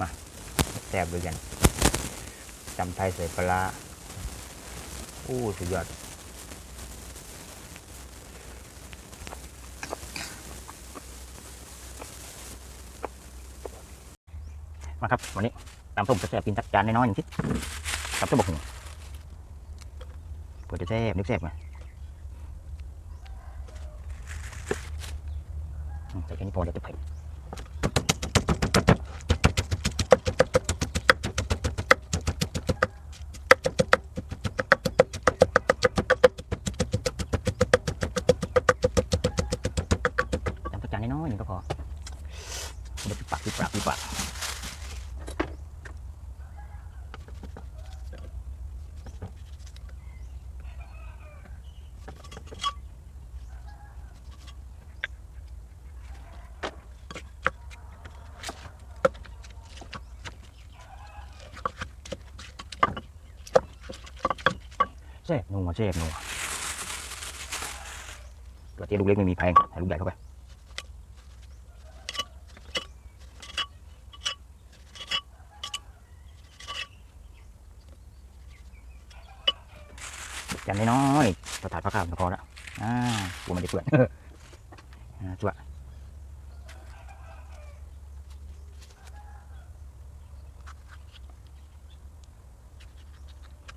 มาแซ่บด้วยกันจำไทยใส่ปลาร้าอู้สุดยอดมาครับ วันนี้ตามส้มจะแซ่บกินจักจานน้อยๆหนึ่งทิกับส้มบกหุ่งเปิดจะแซ่บนึกแซ่บมาอืมใส่แค่นี้พอเดี๋ยวจะเผ็ดตามจักจานน้อยๆหนึ่งก็พอเดี๋ยวปิดปากปิดปากปิดปาก เจ็บนัวเจ็บนัวตัวเตี้ยลูกเล็กไม่มีแพงใส่ลูกใหญ่เข้าไปจานน้อยๆเราถ่ายผ้าขาวพอละอ่ากลัวมันจะเปื้อนจั่ว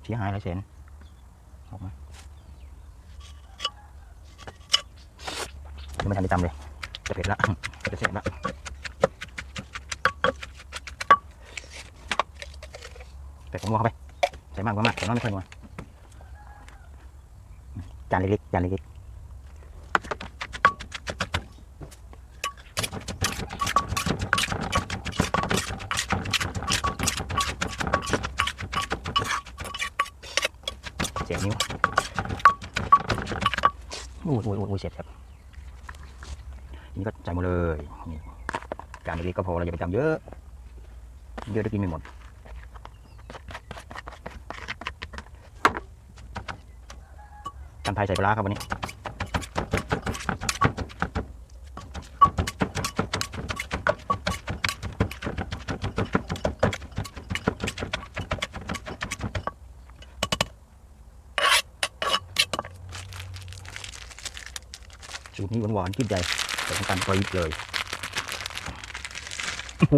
เสียหายหลายแสน ออกมายังไม่ทันได้ตำเลย จะเผ็ดละจะเสร็จละใส่ของนัวเข้าไป ใส่มากกว่ามากแต่น้อยไม่ค่อยนัวจานเล็กๆจานเล็กๆ เสียนิ้วโอ้ยโอ้ยโอ้ยเสร็จครับทีนี้ก็ใส่หมดเลยนี่จานเล็กก็พอเราอย่าไปจำเยอะ เยอะได้กินไม่หมดจำไทยใส่ปลาครับวันนี้ สูตรนี้หวานๆจิ้มใจใส่น้ำตาลปี๊บเลยโอ้โห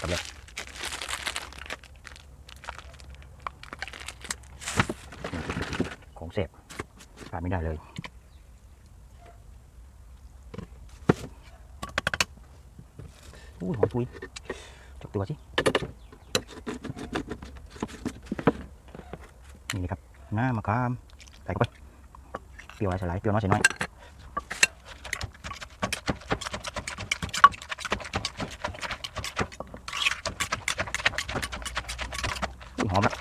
กลับเลยของเสพขาดไม่ได้เลยโอ้หอมทุยจับตัวสินี่นะครับหน้ามะขาม ส่เข้าไปเปรี้ยวอะไรใส่หลยเปรี้ยวน้อยใส่น้อยอุ๊ยหอมละ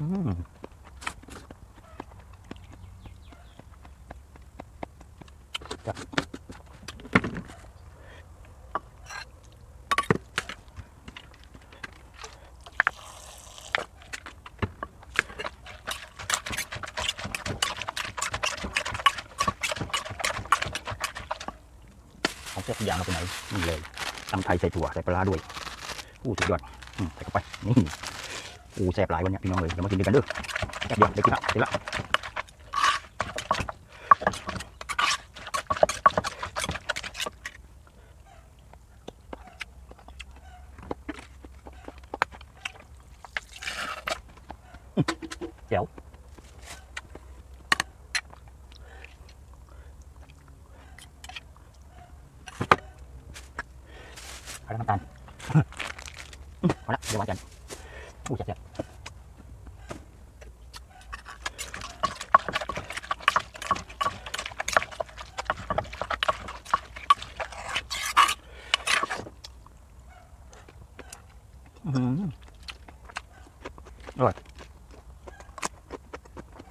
อืมจับ ของเสียทุกอย่างเรา ไปไหนนี่เลยตำไทยใส่ถั่วใส่ปลาด้วยอู้สุดยอดใส่เข้าไปนี่อู้แซ่บหลายวันเนี้ยพี่น้องเลยเดี๋ยวมากินด้วยกันเด้อแป๊บเดียวได้กินละได้ละอืมแจ๋วเอาละน้ำตาล อืมพอละเดี๋ยวหวาน กันอู้แซ่บๆอื้อหืออร่อย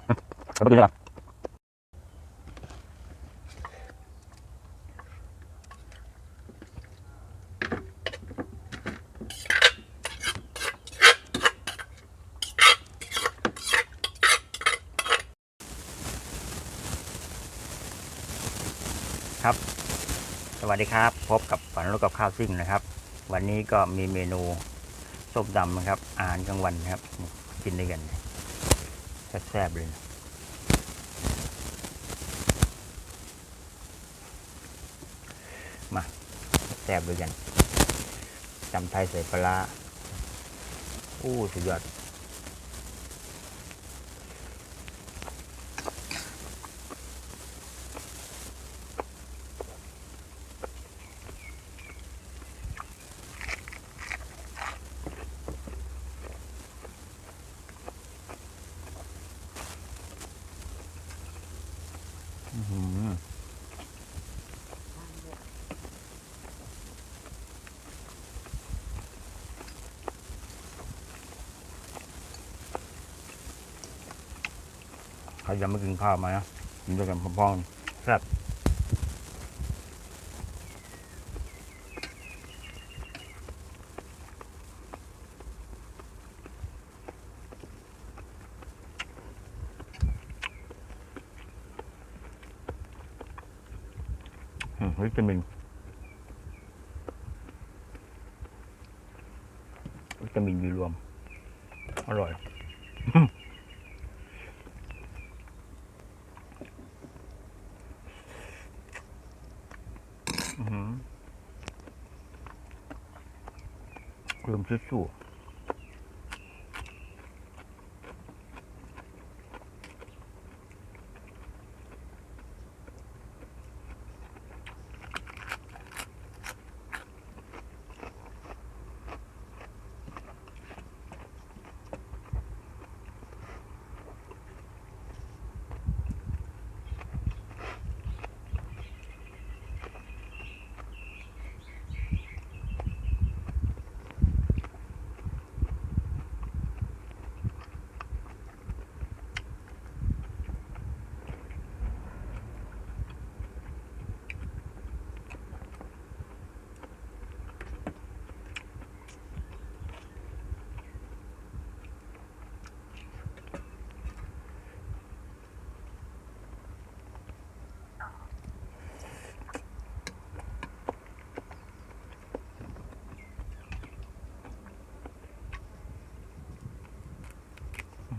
อืมเอาไปกินเล วัสดีครับ พบกับฝันรถกับข้าวซิ่งนะครับ วันนี้ก็มีเมนูส้มตำนะครับอาหารกลางวันนะครับ กินด้วยกันแซ่บๆเลยนะมาแซ่บด้วยกันจำไทยใส่ปลาอู้สุดยอด ยังไม่กินข้าวมานะกินด้วยกันพร้อมๆแซ่บอืมวิตามินวิตามินบีรวม อร่อย อือหือ รวม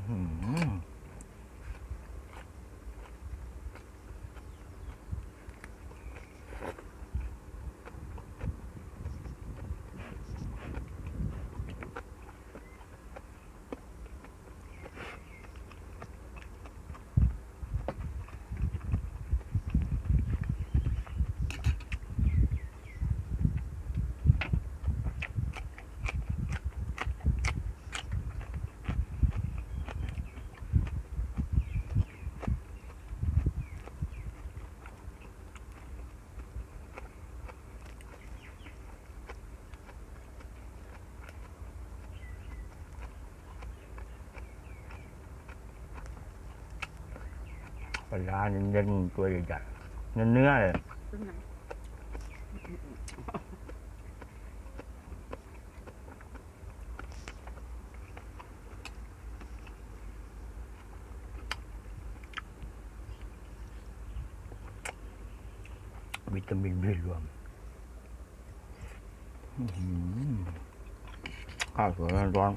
ชิ ลาร้าเน้นๆตัวใหญ่ๆเนื้อๆเลยต้นไหนวิตามินบีรวมข้าวสวยร้อน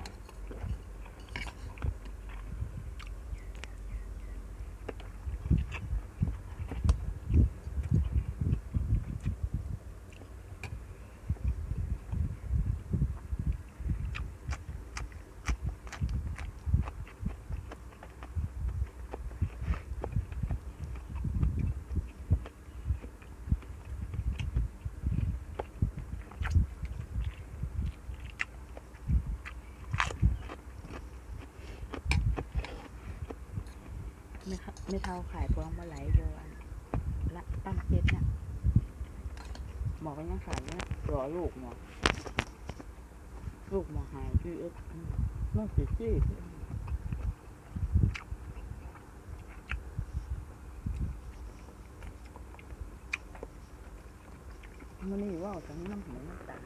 ไม่เท่าขายพวงมาลัยโยอันละตั้งเจ็ดเนี่ยหมอก็ยังขายเนี่ยรอลูกหมอลูกหมอหายที่เอ็ดน้องสิจี้มันนี่ว่าตอนนี้น้ำหัวน้ำตา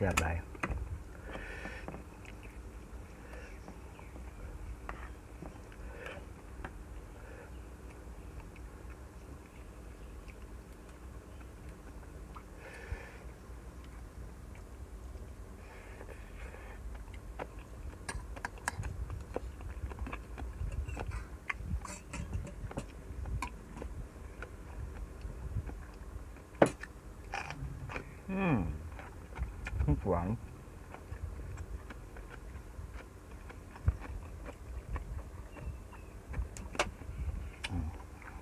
daarbij. Hmm. วง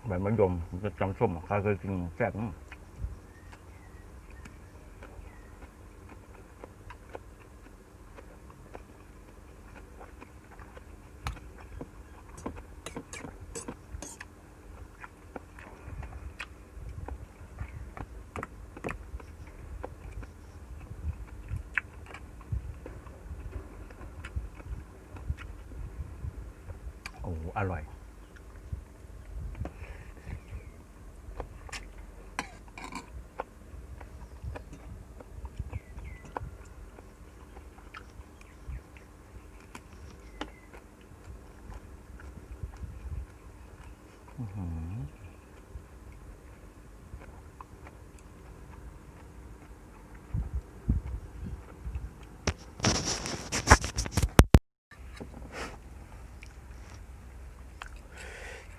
แบบมะยมผมจะจำส้มใครเคยกินแซ่บ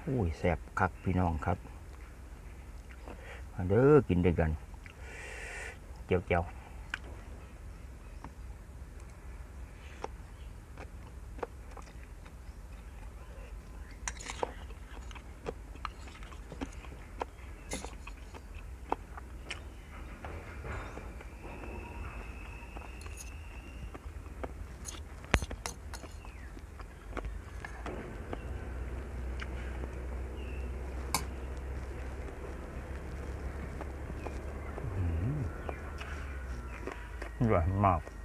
อุ้ยแสบคักพี่น้องครับ เด้อกินด้วยกัน เจียวเจียว อร่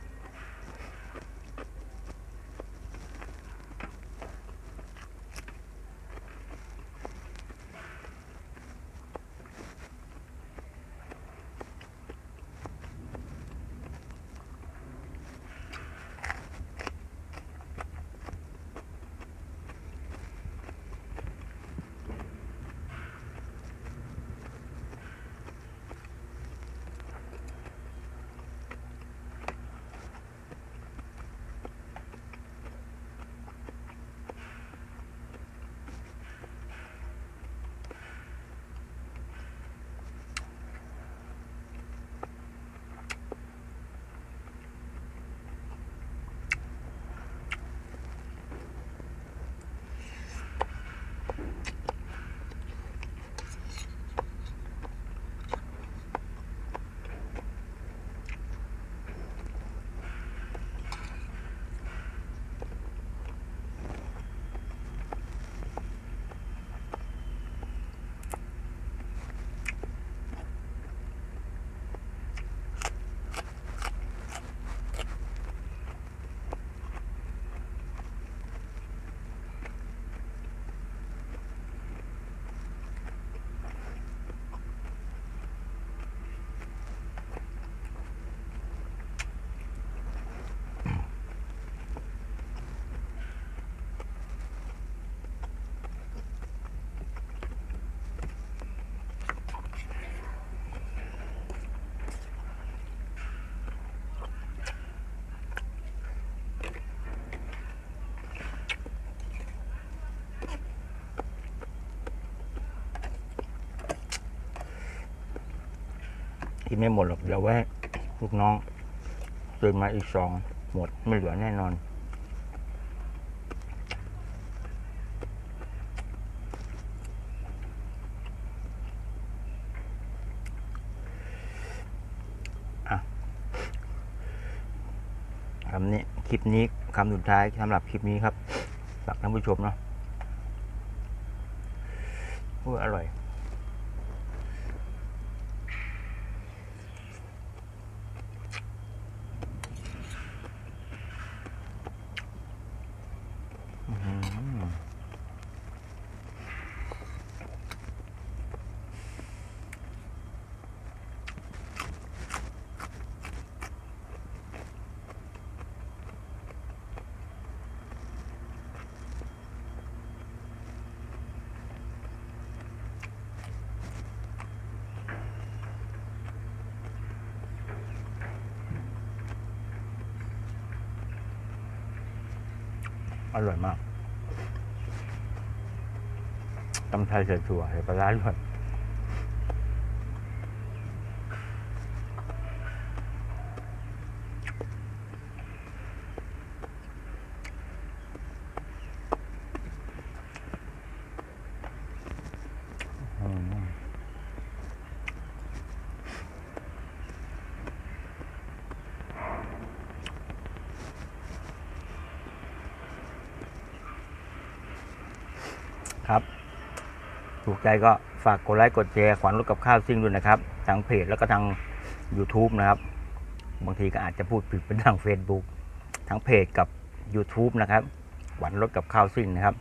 กินไม่หมดหรอกเดี๋ยวไว้ลูกน้องตื่นมาอีกสองหมดไม่เหลือแน่นอน อะคำนี้คลิปนี้คำสุดท้ายสำหรับคลิปนี้ครับฝากท่านผู้ชมเนาะพูดอร่อย อื้อหือ อร่อยมากตำไทยใส่ถั่วใส่ปลาร้าด้วย ครับ ถูกใจก็ฝากกดไลค์กดแชร์ขวัญรถกับข้าวซิ่งด้วยนะครับทางเพจแล้วก็ทาง YouTube นะครับ บางทีก็อาจจะพูดผิดเป็นทาง Facebook ทั้งเพจกับ YouTube นะครับขวัญรถกับข้าวซิ่งนะครับ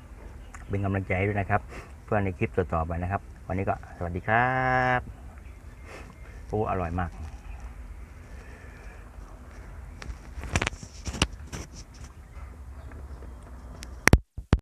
เป็นกำลังใจด้วยนะครับ เพื่อในคลิปต่อๆไปนะครับ วันนี้ก็สวัสดีครับโอ้อร่อยมาก